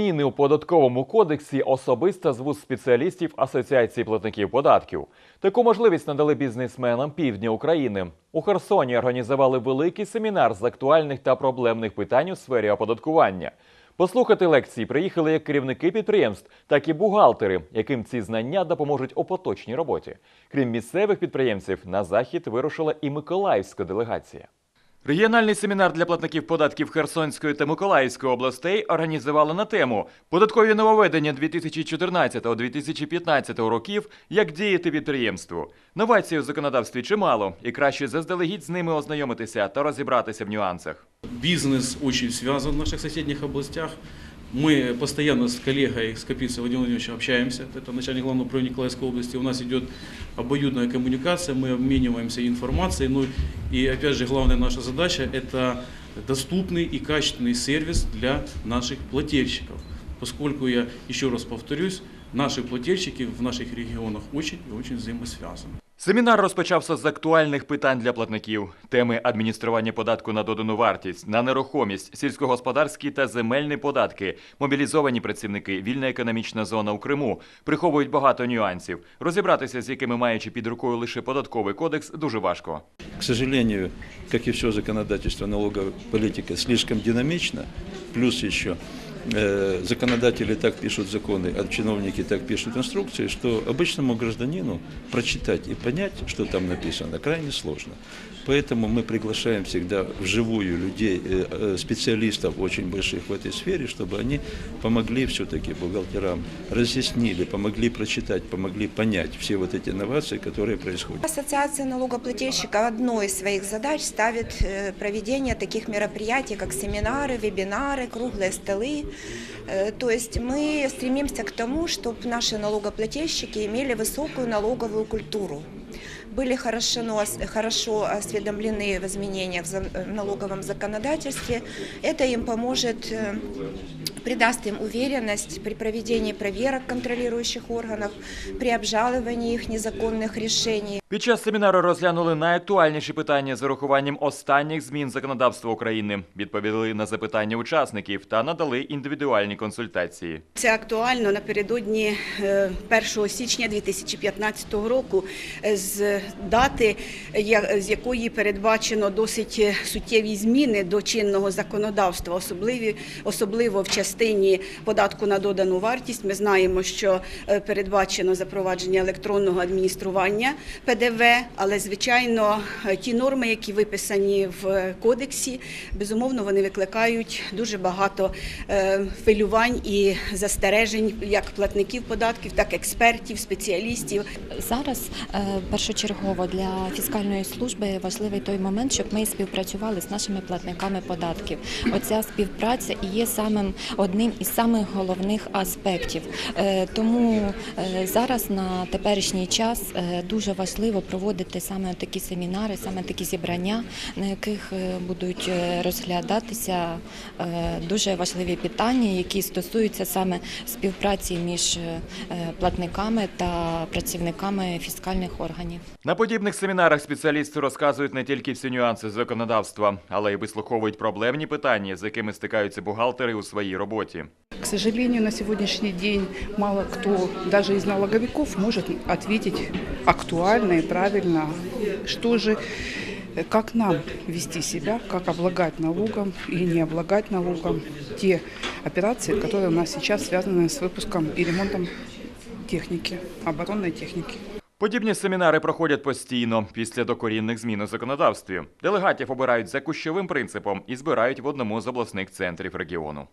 Зміни у податковому кодексі особисто з вуз спеціалістів Асоціації платників податків. Таку можливість надали бізнесменам півдня України. У Херсоні організували великий семінар з актуальних та проблемних питань у сфері оподаткування. Послухати лекції приїхали як керівники підприємств, так і бухгалтери, яким ці знання допоможуть у поточній роботі. Крім місцевих підприємців, на захід вирушила і миколаївська делегація. Регіональний семінар для платників податків Херсонської та Миколаївської областей організували на тему податкові нововведення 2014-2015 років, як діяти підприємству. Новацій у законодавстві чимало, і краще заздалегідь з ними ознайомитися та розібратися в нюансах. Бізнес дуже зв'язаний в наших сусідніх областях. Мы постоянно с коллегой, с Капицей Владимиром Владимировичем общаемся. Это начальник главного управления Николаевской области. У нас идет обоюдная коммуникация, мы обмениваемся информацией. Ну и опять же, главная наша задача – это доступный и качественный сервис для наших плательщиков. Поскольку, я еще раз повторюсь, наши плательщики в наших регионах очень и очень взаимосвязаны. Семінар розпочався з актуальних питань для платників: теми адміністрування податку на додану вартість, на нерухомість, сільськогосподарські та земельні податки, мобілізовані працівники, вільна економічна зона у Криму приховують багато нюансів. Розібратися з якими маючи під рукою лише податковий кодекс, дуже важко. К сожалению, как и все законодательство налоговой политики, слишком динамично, плюс еще э, законодатели так пишут законы, а чиновники так пишут инструкции, что обычному гражданину прочитать и понять, что там написано, крайне сложно. Поэтому мы приглашаем всегда вживую людей, э, э, специалистов очень больших в этой сфере, чтобы они помогли все-таки бухгалтерам, разъяснили, помогли прочитать, помогли понять все вот эти инновации, которые происходят. Ассоциация налогоплательщиков одной из своих задач ставит э, проведение таких мероприятий, как семинары, вебинары, круглые столы. Э, То есть мы стремимся к тому, чтобы наши налогоплательщики имели высокую налоговую культуру были хорошо, хорошо осведомлены в изменениях в за- в налоговом законодательстве. Это им поможет, э, придаст им уверенность при проведении проверок контролирующих органов, при обжаловании их незаконных решений. Під час семінару розглянули найактуальніші питання з урахуванням останніх змін законодавства України, відповіли на запитання учасників та надали індивідуальні консультації. Це актуально напередодні е, 1 січня 2015 року е, з дати, з якої передбачено досить суттєві зміни до чинного законодавства, особливі, особливо в частині податку на додану вартість. Ми знаємо, що е, передбачено запровадження електронного адміністрування ПДВ, але звичайно ті норми, які виписані в кодексі, безумовно вони викликають дуже багато е, хвилювань і застережень як платників податків, так і експертів, спеціалістів. Зараз е, першочергово для фіскальної служби важливий той момент, щоб ми співпрацювали з нашими платниками податків. Оця співпраця і є самим одним із самих головних аспектів. Е, Тому зараз на теперішній час дуже важливо проводити саме такі семінари, саме такі зібрання, на яких е, будуть е, розглядатися е, дуже важливі питання, які стосуються саме співпраці між платниками та працівниками фіскальних органів. На подібних семінарах спеціалісти розказують не тільки всі нюанси законодавства, але й вислуховують проблемні питання, з якими стикаються бухгалтери у своїй роботі. К сожалению, на сегодняшний день мало кто, даже из налоговиков, может ответить актуально и правильно, что же, э, как нам вести себя, как облагать налогом и не облагать налогом те операции, которые у нас сейчас связаны с выпуском и ремонтом техники, оборонной техники. Подібні семінари проходять постійно після докорінних змін у законодавстві. Делегатів обирають за кущовим принципом і збирають в одному з обласних центрів регіону.